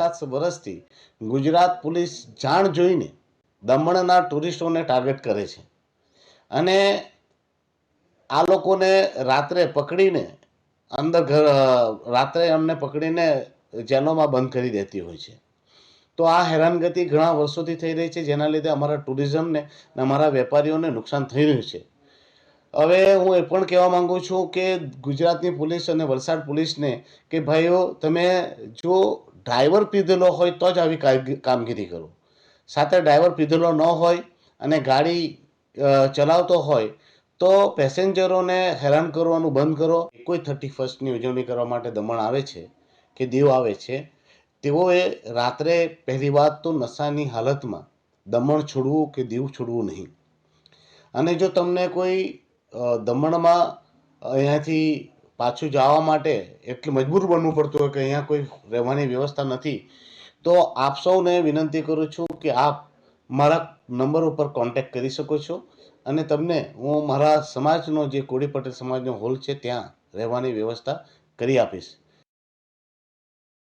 સાત વર્ષથી ગુજરાત પોલીસ જાણ જોઈને દમણના ટુરિસ્ટોને ટાર્ગેટ કરે છે. અને આ લોકોને રાત્રે પકડીને અંદર ઘર, રાત્રે અમને પકડીને જેલોમાં બંધ કરી દેતી હોય છે. તો આ હેરાનગતિ ઘણા વર્ષોથી થઈ રહી છે, જેના લીધે અમારા ટુરિઝમને અને અમારા વેપારીઓને નુકસાન થઈ રહ્યું છે. હવે હું એ પણ કહેવા માંગુ છું કે ગુજરાતની પોલીસ અને વલસાડ પોલીસને કે ભાઈઓ, તમે જો ડ્રાઈવર પીધેલો હોય તો જ આવી કામગીરી કરો. સાથે ડ્રાઈવર પીધેલો ન હોય અને ગાડી ચલાવતો હોય તો પેસેન્જરોને હેરાન કરવાનું બંધ કરો. કોઈ થર્ટી ફર્સ્ટની ઉજવણી કરવા માટે દમણ આવે છે કે દીવ આવે છે, તેઓએ રાત્રે પહેલી વાત તો નશાની હાલતમાં દમણ છોડવું કે દીવ છોડવું નહીં. અને જો તમને કોઈ દમણમાં અહીંયાથી પાછું જવા માટે એટલું મજબૂર બનવું પડતું હોય કે અહીંયા કોઈ રહેવાની વ્યવસ્થા નથી. તો આપ સૌને વિનંતી કરું છું કે આપ મારા નંબર ઉપર કોન્ટેક્ટ કરી શકો છો અને તમને હું મારા સમાજનો જે કોળી પટેલ સમાજનો હોલ છે ત્યાં રહેવાની વ્યવસ્થા કરી આપીશ.